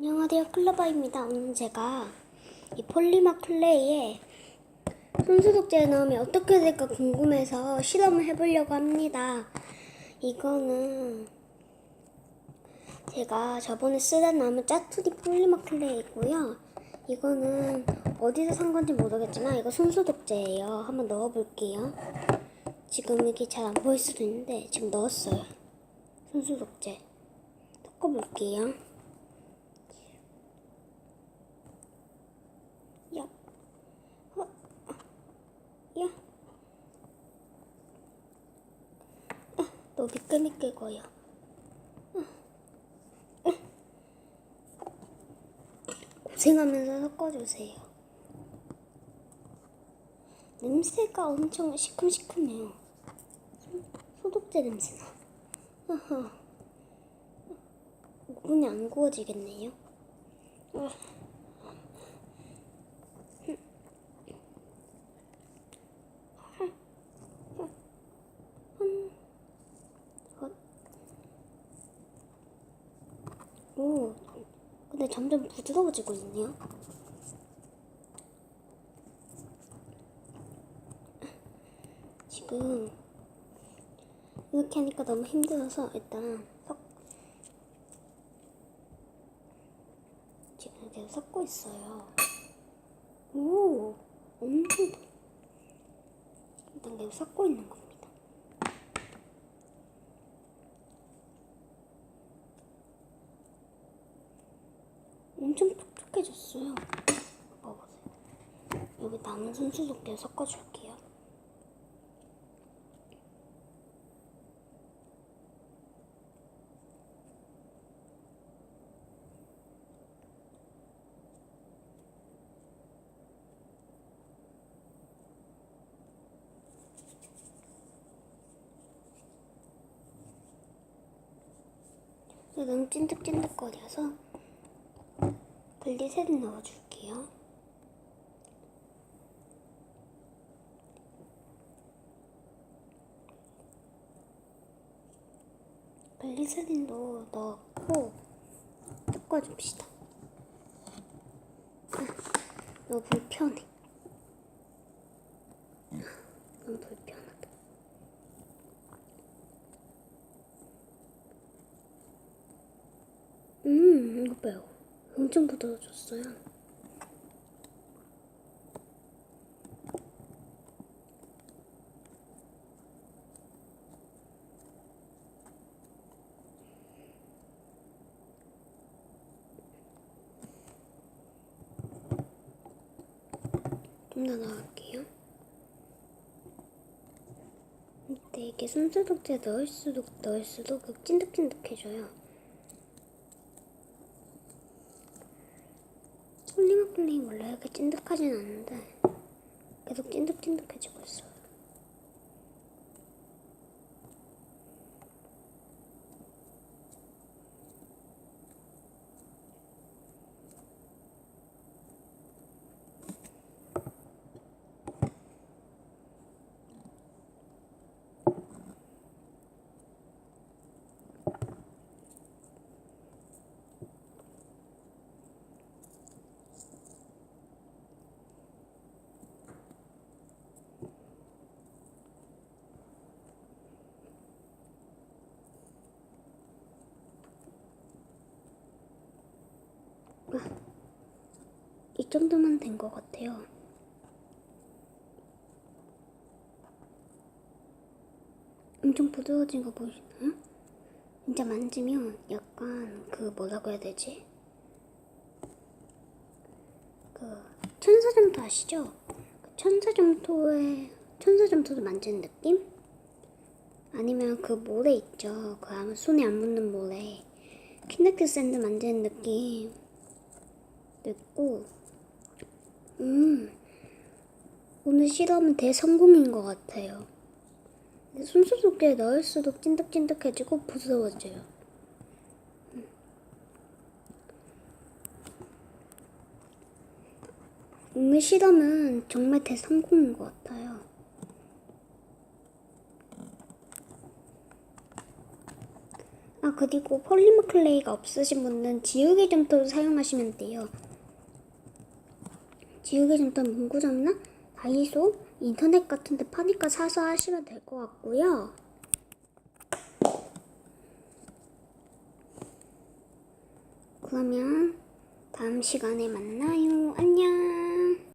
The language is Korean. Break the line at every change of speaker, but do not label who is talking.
안녕하세요 클로바입니다. 오늘 제가 이 폴리머 클레이에 손소독제 넣으면 어떻게 될까 궁금해서 실험을 해보려고 합니다. 이거는 제가 저번에 쓰다 남은 짜투리 폴리머 클레이고요. 이거는 어디서 산 건지 모르겠지만 이거 손소독제예요. 한번 넣어볼게요. 지금 이게 잘 안 보일 수도 있는데 지금 넣었어요. 손소독제 섞어볼게요. 야, 어, 야, 아, 너무 미끌미끌 아. 고생하면서 섞어주세요. 냄새가 엄청 시큼시큼해요. 소- 소독제 냄새나. 아하. 5분이 안 구워지겠네요. 아. 어. 오, 근데 점점 부드러워지고 있네요. 지금 이렇게 하니까 너무 힘들어서 일단 섞 지금 계속 섞고 있어요. 오, 엄청 일단 계속 섞고 있는 겁니다. 엄청 촉촉해졌어요. 먹어보세요. 여기 남은 손수독제 섞어줄게요. 이거 너무 찐득찐득거려서 글리세린 넣어줄게요. 글리세린도 넣고 섞어줍시다. 아, 너무 불편해. 아, 너무 불편하다. 음, 이거 봐요. 엄청 부드러워졌어요. 좀 더 넣을게요. 근데 이게 손소독제 넣을수록 넣을수록 그 찐득찐득해져요. 플레이 원래 이렇게 찐득하진 않은데 계속 찐득찐득해지고 있어요. 이 정도면 된 것 같아요. 엄청 부드러워진 거 보이시나요? 진짜 만지면 약간 그 뭐라고 해야 되지? 그 천사점토 아시죠? 그 천사점토에 천사점토도 만지는 느낌? 아니면 그 모래 있죠? 그 아무 손에 안 묻는 모래 키네크 샌드 만지는 느낌 됐고 음 오늘 실험은 대성공인 것 같아요 손소독제에 넣을수록 찐득찐득해지고 부드러워져요 음. 오늘 실험은 정말 대성공인 것 같아요 아아 그리고 폴리머 클레이가 없으신 분은 지우개 점토를 사용하시면 돼요. 지우개 점토는 문구점이나 다이소, 인터넷 같은 데 파니까 사서 하시면 될 것 같고요. 그러면 다음 시간에 만나요. 안녕.